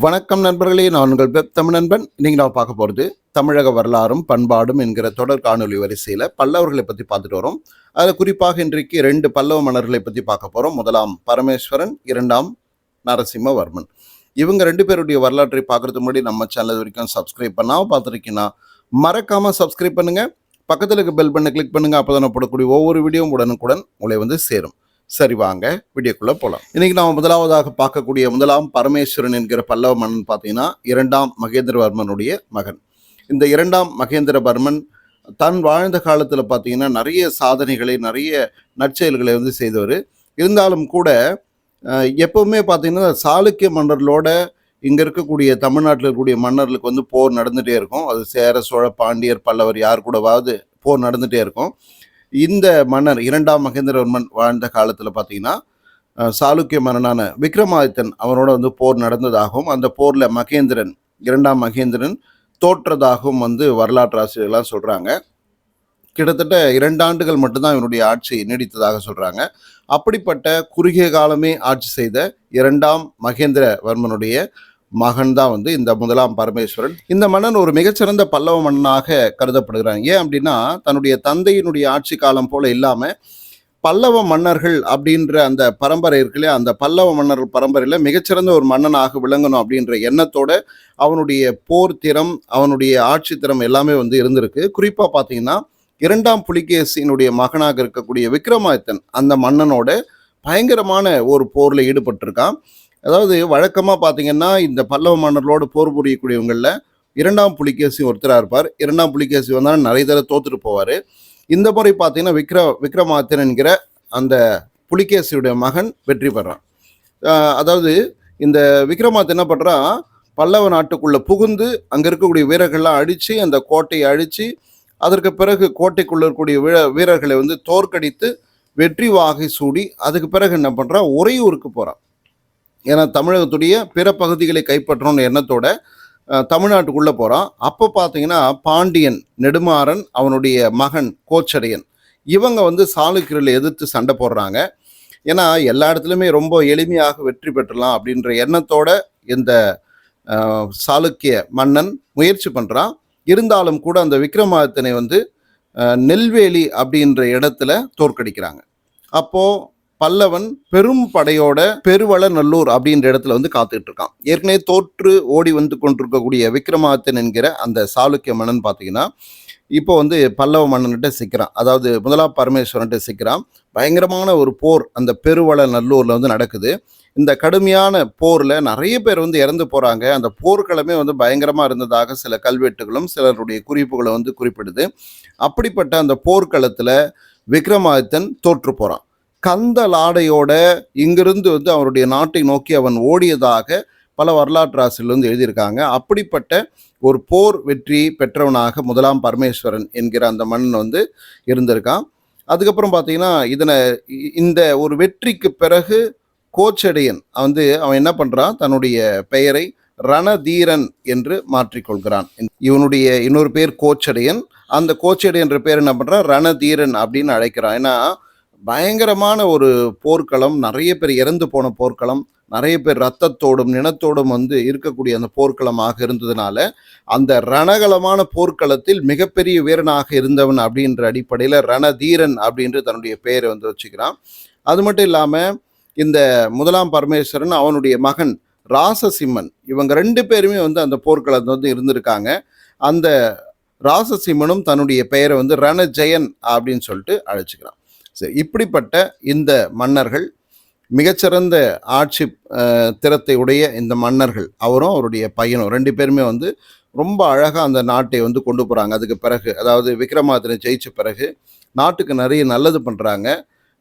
வணக்கம் நண்பர்களே நான் உங்கள் வெப் தமிழ் நண்பன். இன்னைக்கு நான் பார்க்க போகிறது தமிழக வரலாறும் பண்பாடும் என்கிற தொடர் காணொலி வரிசையில் பல்லவர்களை பற்றி பார்த்துட்டு வரோம். அதில் குறிப்பாக இன்றைக்கு ரெண்டு பல்லவ மன்னர்களை பற்றி பார்க்க போகிறோம் முதலாம் பரமேஸ்வரன் இரண்டாம் நரசிம்மவர்மன். இவங்க ரெண்டு பேருடைய வரலாற்றை பார்க்குறது முன்னாடி நம்ம சேனல் வரைக்கும் சப்ஸ்கிரைப் பண்ணாமல் பார்த்துருக்கீங்கன்னா மறக்காமல் சப்ஸ்கிரைப் பண்ணுங்கள் பக்கத்தில் இருக்க பெல் பண்ணை கிளிக் பண்ணுங்கள் அப்போ தான் போடக்கூடிய ஒவ்வொரு வீடியோவும் உடனுக்குடன் உங்களை வந்து சேரும். சரி வாங்க வீடியோக்குள்ளே போகலாம் இன்னைக்கு நாம் முதலாவதாக பார்க்கக்கூடிய முதலாம் பரமேஸ்வரன் என்கிற பல்லவ மன்னன் பார்த்தீங்கன்னா இரண்டாம் மகேந்திரவர்மனுடைய மகன். இந்த இரண்டாம் மகேந்திரவர்மன் தான் வாழ்ந்த காலத்தில் பார்த்தீங்கன்னா நிறைய சாதனைகளை நிறைய நற்செயல்களை வந்து செய்தவர். இருந்தாலும் கூட எப்போவுமே எப்பவுமே பார்த்தீங்கன்னா சாளுக்கிய மன்னர்களோட இங்கே இருக்கக்கூடிய தமிழ்நாட்டில் இருக்கக்கூடிய மன்னர்களுக்கு வந்து போர் நடந்துகிட்டே இருக்கும். அது சேர சோழ பாண்டியர் பல்லவர் யார் கூடவாவது போர் நடந்துகிட்டே இருக்கும். இந்த மன்னர் இரண்டாம் மகேந்திரவர்மன் வாழ்ந்த காலத்தில் பார்த்தீங்கன்னா சாளுக்கிய மன்னனான விக்ரமாதித்தன் அவனோட வந்து போர் நடந்ததாகவும் அந்த போரில் மகேந்திரன் இரண்டாம் மகேந்திரன் தோற்றதாகவும் வந்து வரலாற்று ஆசிரியர்கள்லாம் சொல்கிறாங்க கிட்டத்தட்ட இரண்டாண்டுகள் மட்டும்தான் இவனுடைய ஆட்சி நீடித்ததாக சொல்கிறாங்க அப்படிப்பட்ட குறுகிய காலமே ஆட்சி செய்த இரண்டாம் மகேந்திரவர்மனுடைய மகன் தான் வந்து இந்த முதலாம் பரமேஸ்வரன். இந்த மன்னன் ஒரு மிகச்சிறந்த பல்லவ மன்னனாக கருதப்படுகிறாங்க ஏன் அப்படின்னா தன்னுடைய தந்தையினுடைய ஆட்சி காலம் போல இல்லாமல் பல்லவ மன்னர்கள் அப்படின்ற அந்த பரம்பரை இருக்குல்ல அந்த பல்லவ மன்னர்கள் பரம்பரையில் மிகச்சிறந்த ஒரு மன்னனாக விளங்கணும் அப்படின்ற எண்ணத்தோட அவனுடைய போர் திறம் அவனுடைய ஆட்சி திறம் எல்லாமே வந்து இருந்திருக்கு. குறிப்பாக பார்த்தீங்கன்னா இரண்டாம் புலிகேசியினுடைய மகனாக இருக்கக்கூடிய விக்ரமாதித்தன் அந்த மன்னனோட பயங்கரமான ஒரு போரில் ஈடுபட்டிருக்கான். அதாவது வழக்கமாக பார்த்தீங்கன்னா இந்த பல்லவ மன்னர்களோடு போர் புரியக்கூடியவங்களில் இரண்டாம் புலிகேசி ஒருத்தராக இருப்பார். இரண்டாம் புலிகேசி வந்தால் நிறைய தடவை தோத்துட்டு போவார். இந்த முறை பார்த்தீங்கன்னா விக்ர விக்ரமாதித்தன் என்கிற அந்த புலிகேசியுடைய மகன் வெற்றி பெறான். அதாவது இந்த விக்ரமாதித்தன் என்ன பண்ணுறான் பல்லவ நாட்டுக்குள்ளே புகுந்து அங்கே இருக்கக்கூடிய வீரர்கள்லாம் அழித்து அந்த கோட்டையை அழித்து அதற்கு பிறகு கோட்டைக்குள்ளே இருக்கக்கூடிய வீர வீரர்களை வந்து தோற்கடித்து வெற்றி வாகை சூடி அதுக்கு பிறகு என்ன பண்ணுறான் ஒரே ஊருக்கு போகிறான் ஏன்னா தமிழகத்துடைய பிற பகுதிகளை கைப்பற்றணும்னு எண்ணத்தோட தமிழ்நாட்டுக்குள்ளே போகிறான் அப்போ பார்த்தீங்கன்னா பாண்டியன் நெடுமாறன் அவனுடைய மகன் கோச்சடையன் இவங்க வந்து சாளுக்கியர்களை எதிர்த்து சண்டை போடுறாங்க. ஏன்னா எல்லா இடத்துலையுமே ரொம்ப எளிமையாக வெற்றி பெற்றலாம் அப்படின்ற எண்ணத்தோட இந்த சாளுக்கிய மன்னன் முயற்சி பண்ணுறான் இருந்தாலும் கூட அந்த விக்ரமாதித்தனை வந்து நெல்வேலி அப்படின்ற இடத்துல தோற்கடிக்கிறாங்க. அப்போது பல்லவன் பெரும் படையோட பெருவள நல்லூர் அப்படின்ற இடத்துல வந்து காத்துக்கிட்டு இருக்கான் ஏற்கனவே தோற்று ஓடி வந்து கொண்டிருக்கக்கூடிய விக்ரமாதித்தன் என்கிற அந்த சாளுக்கிய மன்னன் பார்த்தீங்கன்னா இப்போ வந்து பல்லவ மன்னன்கிட்ட சிக்கிறான். அதாவது முதலாம் பரமேஸ்வரன்கிட்ட சிக்கிறான். பயங்கரமான ஒரு போர் அந்த பெருவள நல்லூரில் வந்து நடக்குது. இந்த கடுமையான போரில் நிறைய பேர் வந்து இறந்து போகிறாங்க அந்த போர்க்களமே வந்து பயங்கரமாக இருந்ததாக சில கல்வெட்டுகளும் சிலருடைய குறிப்புகளும் வந்து குறிப்பிடுது. அப்படிப்பட்ட அந்த போர்க்களத்தில் விக்ரமாதித்தன் தோற்று போகிறான் கந்த ஆடையோட இங்கிருந்து வந்து அவருடைய நாட்டை நோக்கி அவன் ஓடியதாக பல வரலாற்று ஆசிரியர்கள் எழுதியிருக்காங்க. அப்படிப்பட்ட ஒரு போர் வெற்றி பெற்றவனாக முதலாம் பரமேஸ்வரன் என்கிற அந்த மன்னன் வந்து இருந்திருக்கான். அதுக்கப்புறம் பார்த்தீங்கன்னா இதனை இந்த ஒரு வெற்றிக்கு பிறகு கோச்சடையன் வந்து அவன் என்ன பண்ணுறான் தன்னுடைய பெயரை ரணதீரன் என்று மாற்றிக்கொள்கிறான். இவனுடைய இன்னொரு பேர் கோச்சடையன். அந்த கோச்சடையன் என்ற பேர் என்ன பண்ணுறான் ரணதீரன் அப்படின்னு அழைக்கிறான். ஏன்னா பயங்கரமான ஒரு போர்க்களம் நிறைய பேர் இறந்து போன போர்க்களம் நிறைய பேர் ரத்தத்தோடும் நினத்தோடும் வந்து இருக்கக்கூடிய அந்த போர்க்களமாக இருந்ததுனால அந்த ரணகலமான போர்க்களத்தில் மிகப்பெரிய வீரனாக இருந்தவன் அப்படின்ற அடிப்படையில் ரணதீரன் அப்படின்று தன்னுடைய பெயரை வந்து வச்சுக்கிறான். அது மட்டும் இல்லாமல் இந்த முதலாம் பரமேஸ்வரன் அவனுடைய மகன் ராசசிம்மன் இவங்க ரெண்டு பேருமே வந்து அந்த போர்க்களத்தில் வந்து இருந்திருக்காங்க. அந்த ராசசிம்மனும் தன்னுடைய பெயரை வந்து ரணஜெயன் அப்படின்னு சொல்லிட்டு அழைச்சிக்கிறான். இப்படிப்பட்ட இந்த மன்னர்கள் மிகச்சிறந்த ஆட்சி திறத்தை உடைய இந்த மன்னர்கள் அவரும் அவருடைய பையனும் ரெண்டு பேருமே வந்து ரொம்ப அழகாக அந்த நாட்டை வந்து கொண்டு போகிறாங்க அதுக்கு பிறகு அதாவது விக்ரமாதித்தனை ஜெயிச்ச பிறகு நாட்டுக்கு நிறைய நல்லது பண்ணுறாங்க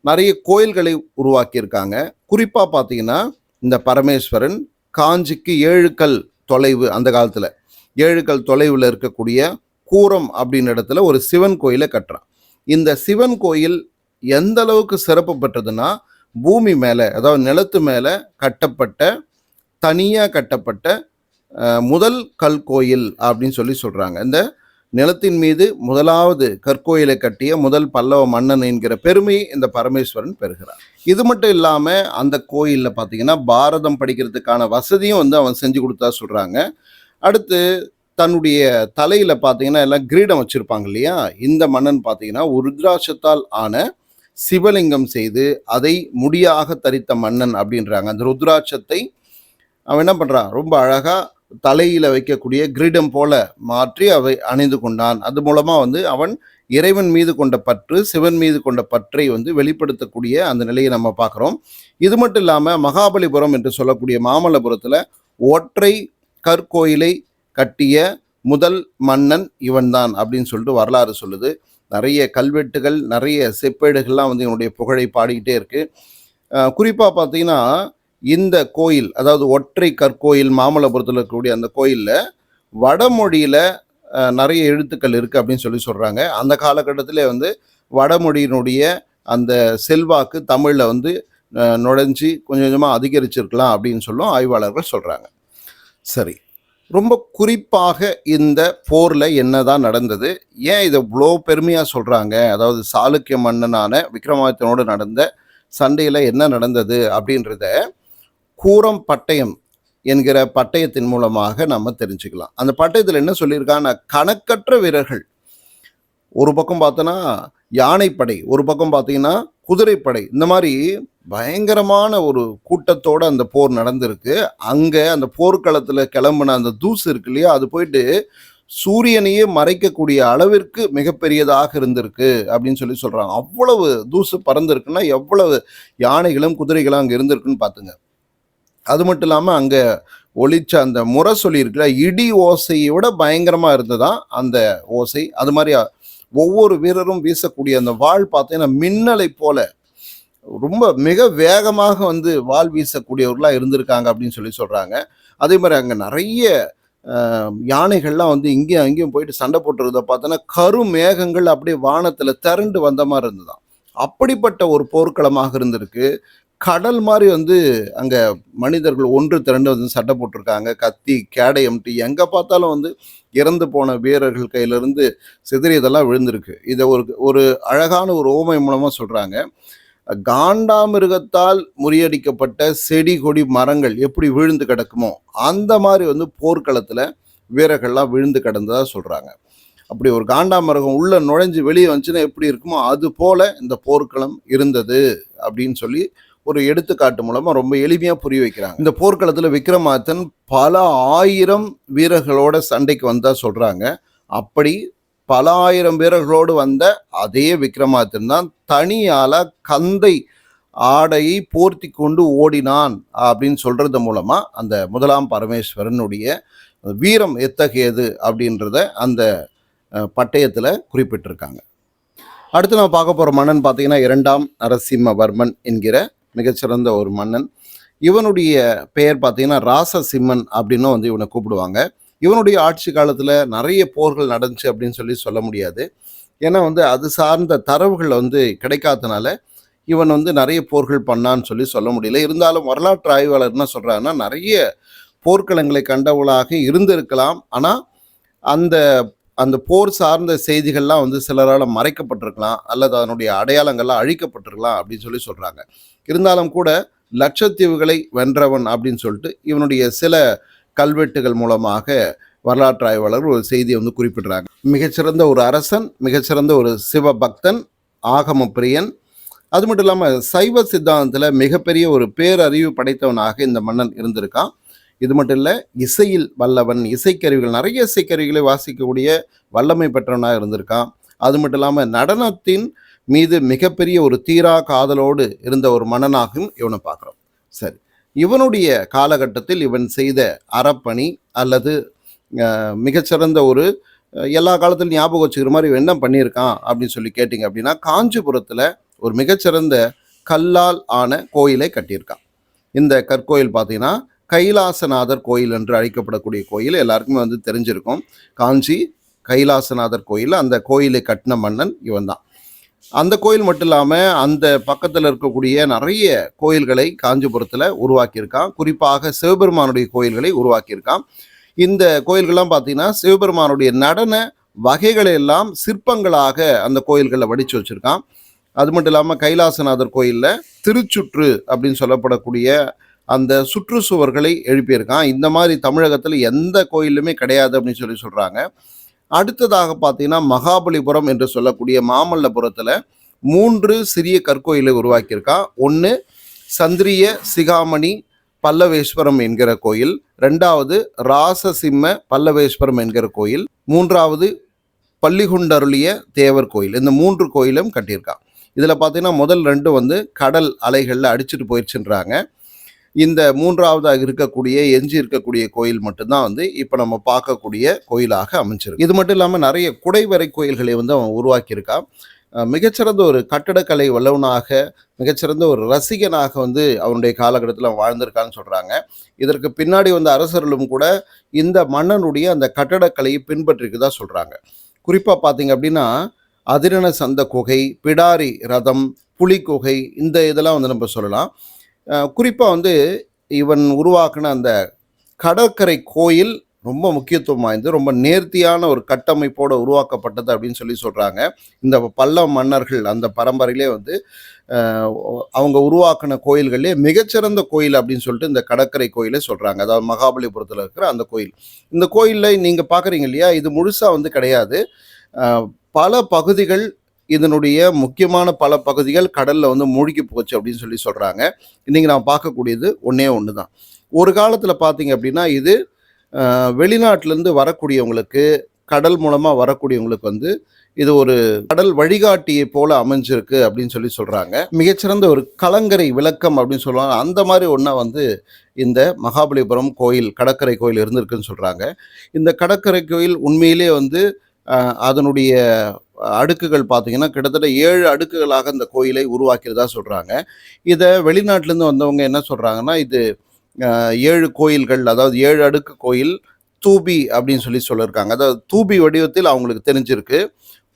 நிறைய கோயில்களை உருவாக்கியிருக்காங்க. குறிப்பாக பார்த்தீங்கன்னா இந்த பரமேஸ்வரன் காஞ்சிக்கு ஏழுக்கல் தொலைவு அந்த காலத்தில் ஏழுக்கல் தொலைவில் இருக்கக்கூடிய கூரம் அப்படின்ற இடத்துல ஒரு சிவன் கோயிலை கட்டுறான். இந்த சிவன் கோயில் எந்த அளவுக்கு சிறப்பு பெற்றதுன்னா பூமி மேலே அதாவது நிலத்து மேலே கட்டப்பட்ட தனியாக கட்டப்பட்ட முதல் கல் கோயில் அப்படின்னு சொல்லி சொல்கிறாங்க இந்த நிலத்தின் மீது முதலாவது கற்கோயிலை கட்டிய முதல் பல்லவ மன்னன் என்கிற பெருமை இந்த பரமேஸ்வரன் பெறுகிறார். இது மட்டும் இல்லாமல் அந்த கோயிலில் பார்த்தீங்கன்னா பாரதம் படிக்கிறதுக்கான வசதியும் வந்து அவன் செஞ்சு கொடுத்தா சொல்கிறாங்க அடுத்து தன்னுடைய தலையில் பார்த்தீங்கன்னா எல்லாம் கிரீடம் வச்சுருப்பாங்க இல்லையா? இந்த மன்னன் பார்த்தீங்கன்னா உருத்ராட்சத்தால் ஆன சிவலிங்கம் செய்து அதை முடியாக தரித்த மன்னன் அப்படின்றாங்க. அந்த ருத்ராட்சத்தை அவன் என்ன பண்ணுறான் ரொம்ப அழகாக தலையில் வைக்கக்கூடிய கிரீடம் போல மாற்றி அவை அணிந்து கொண்டான். அது மூலமாக வந்து அவன் இறைவன் மீது கொண்ட பற்று சிவன் மீது கொண்ட பற்றை வந்து வெளிப்படுத்தக்கூடிய அந்த நிலையை நம்ம பார்க்குறோம். இது மட்டும் இல்லாமல் மகாபலிபுரம் என்று சொல்லக்கூடிய மாமல்லபுரத்தில் ஒற்றை கற்கோயிலை கட்டிய முதல் மன்னன் இவன்தான் அப்படின்னு சொல்லிட்டு வரலாறு சொல்லுது. நிறைய கல்வெட்டுகள் நிறைய செப்பேடுகள்லாம் வந்து இவனுடைய புகழை பாடிக்கிட்டே இருக்குது குறிப்பாக பார்த்தீங்கன்னா இந்த கோயில் அதாவது ஒற்றை கற்கோயில் மாமல்லபுரத்தில் இருக்கக்கூடிய அந்த கோயிலில் வடமொழியில் நிறைய எழுத்துக்கள் இருக்குது அப்படின்னு சொல்லி சொல்கிறாங்க அந்த காலகட்டத்தில் வந்து வடமொழியினுடைய அந்த செல்வாக்கு தமிழில் வந்து நுழைஞ்சி நுழைஞ்சு கொஞ்சம் கொஞ்சமாக அதிகரிச்சிருக்கலாம் அப்படின்னு சொல்லும் ஆய்வாளர்கள் சொல்கிறாங்க சரி. ரொம்ப குறிப்பாக இந்த போரில் என்னதான் நடந்தது ஏன் இதை இவ்வளோ பெருமையாக சொல்கிறாங்க அதாவது சாளுக்கிய மன்னனான விக்ரமாதித்தனோடு நடந்த சண்டையில் என்ன நடந்தது அப்படின்றத கூரம் பட்டயம் என்கிற பட்டயத்தின் மூலமாக நம்ம தெரிஞ்சுக்கலாம். அந்த பட்டயத்தில் என்ன சொல்லியிருக்காங்கன்னா கணக்கற்ற வீரர்கள். ஒரு பக்கம் பார்த்தோன்னா யானைப்படை ஒரு பக்கம் பார்த்தீங்கன்னா குதிரைப்படை. இந்த மாதிரி பயங்கரமான ஒரு கூட்டத்தோட அந்த போர் நடந்திருக்கு. அங்கே அந்த போர்க்களத்தில் கிளம்புன அந்த தூசு இருக்கு இல்லையா அது போயிட்டு சூரியனையே மறைக்கக்கூடிய அளவிற்கு மிகப்பெரியதாக இருந்திருக்கு அப்படின்னு சொல்லி சொல்கிறாங்க அவ்வளவு தூசு பறந்துருக்குன்னா எவ்வளவு யானைகளும் குதிரைகளும் அங்கே இருந்திருக்குன்னு பார்த்துங்க. அது மட்டும் இல்லாமல் அங்கே ஒழிச்ச அந்த முரசொலி இருக்குல்ல இடி ஓசையை விட பயங்கரமாக இருந்ததான் அந்த ஓசை. அது மாதிரி ஒவ்வொரு வீரரும் வீசக்கூடிய அந்த வாள் பார்த்தீங்கன்னா மின்னலை போல ரொம்ப மிக வேகமாக வந்து வாள் வீசக்கூடியவர்களாக இருந்திருக்காங்க அப்படின்னு சொல்லி சொல்கிறாங்க அதே மாதிரி அங்கே நிறைய யானைகள்லாம் வந்து இங்கேயும் அங்கேயும் போயிட்டு சண்டை போட்டுறத பார்த்தோன்னா கரு மேகங்கள் அப்படியே வானத்தில் திரண்டு வந்த மாதிரி இருந்ததுதான் அப்படிப்பட்ட ஒரு போர்க்களமாக இருந்திருக்கு. கடல் மாதிரி வந்து அங்கே மனிதர்கள் ஒன்று திரண்டு வந்து சட்டை போட்டிருக்காங்க. கத்தி கேடயம்ட்டு எங்கே பார்த்தாலும் வந்து இறந்து போன வீரர்கள் கையிலிருந்து சிதறியதெல்லாம் விழுந்திருக்கு. இதை ஒரு ஒரு அழகான ஒரு ஓமை மூலமாக சொல்கிறாங்க காண்டாமிருகத்தால் முறியடிக்கப்பட்ட செடி கொடி மரங்கள் எப்படி விழுந்து கிடக்குமோ அந்த மாதிரி வந்து போர்க்களத்தில் வீரர்கள்லாம் விழுந்து கிடந்ததாக சொல்கிறாங்க அப்படி ஒரு காண்டாமிருகம் உள்ளே நுழைஞ்சு வெளியே வந்துச்சுன்னா எப்படி இருக்குமோ அது போல் இந்த போர்க்களம் இருந்தது அப்படின்னு சொல்லி ஒரு எடுத்துக்காட்டு மூலமாக ரொம்ப எளிமையாக புரிய வைக்கிறாங்க. இந்த போர்க்களத்தில் விக்ரமாதன் பல ஆயிரம் வீரர்களோட சண்டைக்கு வந்தால் சொல்கிறாங்க அப்படி பல ஆயிரம் வீரர்களோடு வந்த அதே விக்ரமாதன் தான் தனியால் கந்தை ஆடையை போர்த்தி கொண்டு ஓடினான் அப்படின்னு சொல்கிறது மூலமாக அந்த முதலாம் பரமேஸ்வரனுடைய வீரம் எத்தகையது அப்படின்றத அந்த பட்டயத்தில் குறிப்பிட்டிருக்காங்க. அடுத்து நம்ம பார்க்க போகிற மன்னன் பார்த்தீங்கன்னா இரண்டாம் நரசிம்மவர்மன் என்கிற மிகச்சிறந்த ஒரு மன்னன். இவனுடைய பெயர் பார்த்தீங்கன்னா ராசசிம்மன் அப்படின்னு வந்து இவனை கூப்பிடுவாங்க. இவனுடைய ஆட்சி காலத்தில் நிறைய போர்கள் நடந்துச்சு அப்படின்னு சொல்லி சொல்ல முடியாது. ஏன்னா வந்து அது சார்ந்த தரவுகள் வந்து கிடைக்காதனால இவன் வந்து நிறைய போர்கள் பண்ணான்னு சொல்லி சொல்ல முடியல. இருந்தாலும் வரலாற்று ஆய்வாளர் என்ன சொல்கிறாங்கன்னா நிறைய போர்க்களங்களை கண்டவளாக இருந்திருக்கலாம். ஆனால் அந்த அந்த போர் சார்ந்த செய்திகள்லாம் வந்து சிலரால் மறைக்கப்பட்டிருக்கலாம். அல்லது அதனுடைய அடையாளங்கள்லாம் அழிக்கப்பட்டிருக்கலாம் அப்படின்னு சொல்லி சொல்கிறாங்க இருந்தாலும் கூட லட்சத்தீவுகளை வென்றவன் அப்படின்னு சொல்லிட்டு இவனுடைய சில கல்வெட்டுகள் மூலமாக வரலாற்று ஆய்வாளர் ஒரு செய்தியை வந்து குறிப்பிடுறாங்க. மிகச்சிறந்த ஒரு அரசன் மிகச்சிறந்த ஒரு சிவபக்தன் ஆகம பிரியன். அது மட்டும் இல்லாமல் சைவ சித்தாந்தத்தில் மிகப்பெரிய ஒரு பேரறிவு படைத்தவனாக இந்த மன்னன் இருந்திருக்கான். இது மட்டும் இல்லை இசையில் வல்லவன் இசைக்கருவிகள் நிறைய இசைக்கருவிகளை வாசிக்கக்கூடிய வல்லமை பெற்றவனாக இருந்திருக்கான். அது மட்டும் இல்லாமல் நடனத்தின் மீது மிகப்பெரிய ஒரு தீரா காதலோடு இருந்த ஒரு மன்னனாகவும் இவனை பார்க்குறோம். சரி. இவனுடைய காலகட்டத்தில் இவன் செய்த அறப்பணி அல்லது மிகச்சிறந்த ஒரு எல்லா காலத்திலும் ஞாபகம் வச்சுக்கிற மாதிரி இவன் என்ன பண்ணியிருக்கான் அப்படின்னு சொல்லி கேட்டிங்க அப்படின்னா காஞ்சிபுரத்தில் ஒரு மிகச்சிறந்த கல்லால் ஆன கோயிலை கட்டியிருக்கான். இந்த கற்கோயில் பார்த்தீங்கன்னா கைலாசநாதர் கோயில் என்று அழைக்கப்படக்கூடிய கோயில். எல்லாருக்குமே வந்து தெரிஞ்சிருக்கும். காஞ்சி கைலாசநாதர் கோயில் அந்த கோயிலை கட்டின மன்னன் இவன் தான் அந்த கோயில் மட்டும் இல்லாமல் அந்த பக்கத்தில் இருக்கக்கூடிய நிறைய கோயில்களை காஞ்சிபுரத்தில் உருவாக்கியிருக்கான். குறிப்பாக சிவபெருமானுடைய கோயில்களை உருவாக்கியிருக்கான். இந்த கோயில்கள்லாம் பார்த்தீங்கன்னா சிவபெருமானுடைய நடன வகைகளை எல்லாம் சிற்பங்களாக அந்த கோயில்களில் வடித்து வச்சுருக்கான். அது மட்டும் இல்லாமல் கைலாசநாதர் கோயிலில் திருச்சுற்று அப்படின்னு சொல்லப்படக்கூடிய அந்த சுற்றுச்சுவர்களை எழுப்பியிருக்கான். இந்த மாதிரி தமிழகத்தில் எந்த கோயிலுமே கிடையாது அப்படின்னு சொல்லி சொல்கிறாங்க அடுத்ததாக பார்த்தீங்கன்னா மகாபலிபுரம் என்று சொல்லக்கூடிய மாமல்லபுரத்தில் மூன்று சிறிய கற்கோயிலை உருவாக்கியிருக்கான் ஒன்று சந்திரிய சிகாமணி பல்லவேஸ்வரம் என்கிற கோயில். ரெண்டாவது ராசசிம்ம பல்லவேஸ்வரம் என்கிற கோயில். மூன்றாவது பள்ளிகுண்டருளிய தேவர் கோயில். இந்த மூன்று கோயிலும் கட்டியிருக்கான் இதில் பார்த்தீங்கன்னா முதல் ரெண்டு வந்து கடல் அலைகளில் அடிச்சுட்டு போயிடுச்சுன்றாங்க இந்த மூன்றாவதாக இருக்கக்கூடிய எஞ்சி இருக்கக்கூடிய கோயில் மட்டும்தான் வந்து இப்போ நம்ம பார்க்கக்கூடிய கோயிலாக அமைஞ்சிருக்கு. இது மட்டும் இல்லாமல் நிறைய குடைவரை கோயில்களை வந்து அவன் உருவாக்கியிருக்கான் மிகச்சிறந்த ஒரு கட்டடக்கலை வல்லவனாக மிகச்சிறந்த ஒரு ரசிகனாக வந்து அவனுடைய காலகட்டத்தில் அவன் வாழ்ந்திருக்கான்னு சொல்கிறாங்க இதற்கு பின்னாடி வந்த அரசர்களும் கூட இந்த மன்னனுடைய அந்த கட்டடக்கலையை பின்பற்றிருக்கதா சொல்கிறாங்க குறிப்பாக பார்த்தீங்க அப்படின்னா அதிரண சந்த குகை பிடாரி ரதம் புலி குகை இந்த இதெல்லாம் வந்து நம்ம சொல்லலாம். குறிப்பாக வந்து இவன் உருவாக்கின அந்த கடற்கரை கோயில் ரொம்ப முக்கியத்துவம் வாய்ந்து ரொம்ப நேர்த்தியான ஒரு கட்டமைப்போடு உருவாக்கப்பட்டது அப்படின்னு சொல்லி சொல்கிறாங்க இந்த பல்லவ மன்னர்கள் அந்த பரம்பரையிலே வந்து அவங்க உருவாக்கின கோயில்களே மிகச்சிறந்த கோயில் அப்படின்னு சொல்லிட்டு இந்த கடற்கரை கோயிலே சொல்கிறாங்க அதாவது மகாபலிபுரத்தில் இருக்கிற அந்த கோயில். இந்த கோயிலில் நீங்கள் பார்க்குறீங்க இல்லையா இது முழுசாக வந்து கிடையாது. பல பகுதிகள் இதனுடைய முக்கியமான பல பகுதிகள் கடலில் வந்து மூழ்கி போச்சு அப்படின்னு சொல்லி சொல்கிறாங்க இன்றைக்கி நான் பார்க்கக்கூடியது ஒன்றே ஒன்று தான் ஒரு காலத்தில் பார்த்தீங்க அப்படின்னா இது வெளிநாட்டிலேருந்து வரக்கூடியவங்களுக்கு கடல் மூலமாக வரக்கூடியவங்களுக்கு வந்து இது ஒரு கடல் வழிகாட்டியை போல அமைஞ்சிருக்கு அப்படின்னு சொல்லி சொல்கிறாங்க மிகச்சிறந்த ஒரு கலங்கரை விளக்கம் அப்படின்னு சொல்லுவாங்க. அந்த மாதிரி ஒன்றா வந்து இந்த மகாபலிபுரம் கோயில் கடற்கரை கோயில் இருந்திருக்குன்னு சொல்கிறாங்க இந்த கடற்கரை கோயில் உண்மையிலே வந்து அதனுடைய அடுக்குகள் பார்த்தீங்கன்னா கிட்டத்தட்ட ஏழு அடுக்குகளாக இந்த கோயிலை உருவாக்கிறதா சொல்கிறாங்க இதை வெளிநாட்டிலேருந்து வந்தவங்க என்ன சொல்கிறாங்கன்னா இது ஏழு கோயில்கள் அதாவது ஏழு அடுக்கு கோயில் தூபி அப்படின்னு சொல்லி சொல்லியிருக்காங்க. அதாவது தூபி வடிவத்தில் அவங்களுக்கு தெரிஞ்சிருக்கு.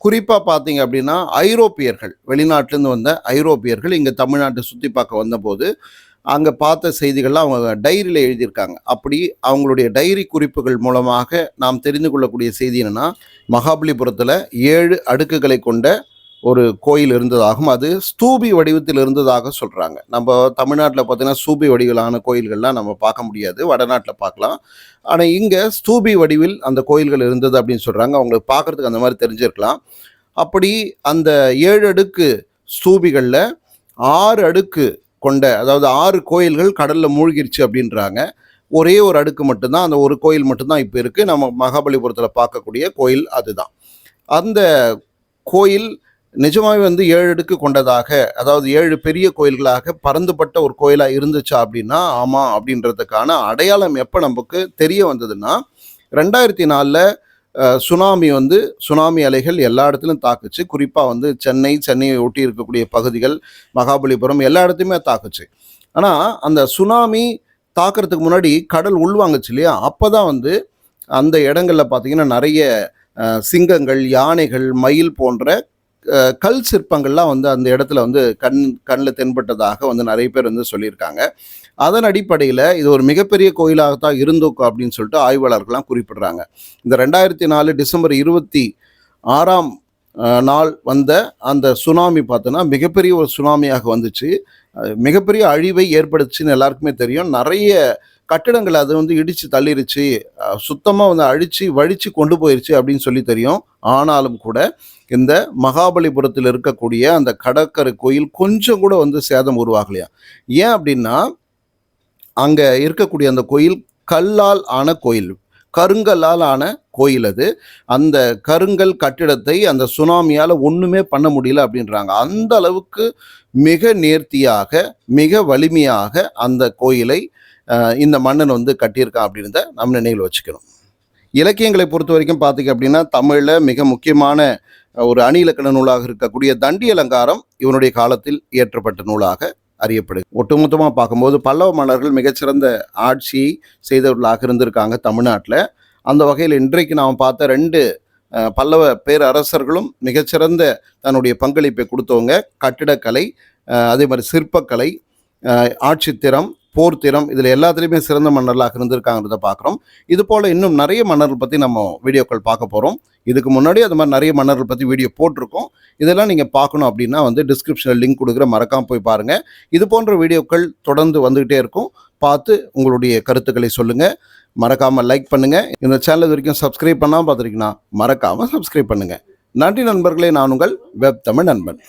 குறிப்பாக பார்த்தீங்க அப்படின்னா ஐரோப்பியர்கள் வெளிநாட்டிலேருந்து வந்த ஐரோப்பியர்கள் இங்கே தமிழ்நாட்டை சுற்றி பார்க்க வந்தபோது அங்கே பார்த்த செய்திகள்லாம் அவங்க டைரியில் எழுதியிருக்காங்க. அப்படி அவங்களுடைய டைரி குறிப்புகள் மூலமாக நாம் தெரிந்து கொள்ளக்கூடிய செய்தி என்னென்னா மகாபலிபுரத்தில் ஏழு அடுக்குகளை கொண்ட ஒரு கோயில் இருந்ததாகவும் அது ஸ்தூபி வடிவத்தில் இருந்ததாக சொல்கிறாங்க நம்ம தமிழ்நாட்டில் பார்த்தீங்கன்னா ஸ்தூபி வடிவிலான கோயில்கள்லாம் நம்ம பார்க்க முடியாது. வடநாட்டில் பார்க்கலாம். ஆனால் இங்கே ஸ்தூபி வடிவில் அந்த கோயில்கள் இருந்தது அப்படின்னு சொல்கிறாங்க அவங்களுக்கு பார்க்குறதுக்கு அந்த மாதிரி தெரிஞ்சிருக்கலாம். அப்படி அந்த ஏழு அடுக்கு ஸ்தூபிகளில் ஆறு அடுக்கு கொண்ட அதாவது ஆறு கோயில்கள் கடலில் மூழ்கிருச்சு அப்படின்றாங்க. ஒரே ஒரு அடுக்கு மட்டும்தான் அந்த ஒரு கோயில் மட்டும்தான் இப்போ இருக்குது நம்ம மகாபலிபுரத்தில் பார்க்கக்கூடிய கோயில் அதுதான். அந்த கோயில் நிஜமாகவே வந்து ஏழு அடுக்கு கொண்டதாக அதாவது ஏழு பெரிய கோயில்களாக பறந்துபட்ட ஒரு கோயிலாக இருந்துச்சா அப்படின்னா ஆமாம் அப்படின்றதுக்கான அடையாளம் எப்போ நமக்கு தெரிய வந்ததுன்னா ரெண்டாயிரத்தி நாலில் சுனாமி வந்து சுனாமி அலைகள் எல்லா இடத்துலையும் தாக்குச்சு. குறிப்பாக வந்து சென்னை சென்னையை ஒட்டி இருக்கக்கூடிய பகுதிகள் மகாபலிபுரம் எல்லா இடத்தையுமே தாக்குச்சு. ஆனால் அந்த சுனாமி தாக்குறதுக்கு முன்னாடி கடல் உள்வாங்குச்சு இல்லையா? அப்போ தான் வந்து அந்த இடங்களில் பார்த்தீங்கன்னா நிறைய சிங்கங்கள் யானைகள் மயில் போன்ற கல் சிற்பங்கள்லாம் வந்து அந்த இடத்துல வந்து கண் கண்ணில் தென்பட்டதாக வந்து நிறைய பேர் வந்து சொல்லியிருக்காங்க. அதன் அடிப்படையில் இது ஒரு மிகப்பெரிய கோயிலாகத்தான் இருந்தோக்கும் அப்படின்னு சொல்லிட்டு ஆய்வாளர்கள்லாம் குறிப்பிடுறாங்க. இந்த ரெண்டாயிரத்தி நாலு டிசம்பர் இருபத்தி ஆறாம் நாள் வந்த அந்த சுனாமி பார்த்தோன்னா மிகப்பெரிய ஒரு சுனாமியாக வந்துச்சு. மிகப்பெரிய அழிவை ஏற்படுச்சுன்னு எல்லாருக்குமே தெரியும். நிறைய கட்டிடங்கள் அது வந்து இடித்து தள்ளிருச்சு. சுத்தமாக வந்து அழிச்சு வழித்து கொண்டு போயிருச்சு அப்படின்னு சொல்லி தெரியும். ஆனாலும் கூட இந்த மகாபலிபுரத்தில் இருக்கக்கூடிய அந்த கடற்கரை கோயில் கொஞ்சம் கூட வந்து சேதம் உருவாகலையா? ஏன் அப்படின்னா அங்கே இருக்கக்கூடிய அந்த கோயில் கல்லால் ஆன கோயில் கருங்கல்லால் ஆன கோயில் அது. அந்த கருங்கல் கட்டிடத்தை அந்த சுனாமியால் ஒன்றுமே பண்ண முடியல அப்படின்றாங்க. அந்த அளவுக்கு மிக நேர்த்தியாக மிக வலிமையாக அந்த கோயிலை இந்த மன்னன் வந்து கட்டியிருக்கான் அப்படின்றத நம்ம நினைவில் வச்சுக்கணும். இலக்கியங்களை பொறுத்த வரைக்கும் பார்த்தீங்க அப்படின்னா தமிழில் மிக முக்கியமான ஒரு அணி இலக்கண நூலாக இருக்கக்கூடிய தண்டி அலங்காரம் இவனுடைய காலத்தில் இயற்றப்பட்ட நூலாக அறியப்படுது. ஒட்டுமொத்தமாக பார்க்கும்போது பல்லவ மன்னர்கள் மிகச்சிறந்த ஆட்சியை செய்தவர்களாக இருந்திருக்காங்க தமிழ்நாட்டில். அந்த வகையில் இன்றைக்கு நாம் பார்த்த ரெண்டு பல்லவ பேரரசர்களும் மிகச்சிறந்த தன்னுடைய பங்களிப்பை கொடுத்தவங்க. கட்டிடக்கலை அதே மாதிரி சிற்பக்கலை ஆட்சித்திறம் போர் திறம் இதில் எல்லாத்துலேயுமே சிறந்த மன்னர்களாக இருந்திருக்காங்கிறத பார்க்குறோம் இது போல் இன்னும் நிறைய மன்னர்கள் பற்றி நம்ம வீடியோக்கள் பார்க்க போகிறோம் இதுக்கு முன்னாடி அது மாதிரி நிறைய மன்னர்கள் பற்றி வீடியோ போட்டிருக்கோம். இதெல்லாம் நீங்கள் பார்க்கணும் அப்படின்னா வந்து டிஸ்கிரிப்ஷனில் லிங்க் கொடுக்குற மறக்காமல் போய் பாருங்கள் இது போன்ற வீடியோக்கள் தொடர்ந்து வந்துக்கிட்டே இருக்கும். பார்த்து உங்களுடைய கருத்துக்களை சொல்லுங்கள் மறக்காமல் லைக் பண்ணுங்கள் இந்த சேனல் வரைக்கும் சப்ஸ்கிரைப் பண்ணாமல் பார்த்துருக்கீங்கன்னா மறக்காமல் சப்ஸ்கிரைப் பண்ணுங்கள் நன்றி நண்பர்களே நான் உங்கள் வெப் தமிழ் நண்பன்.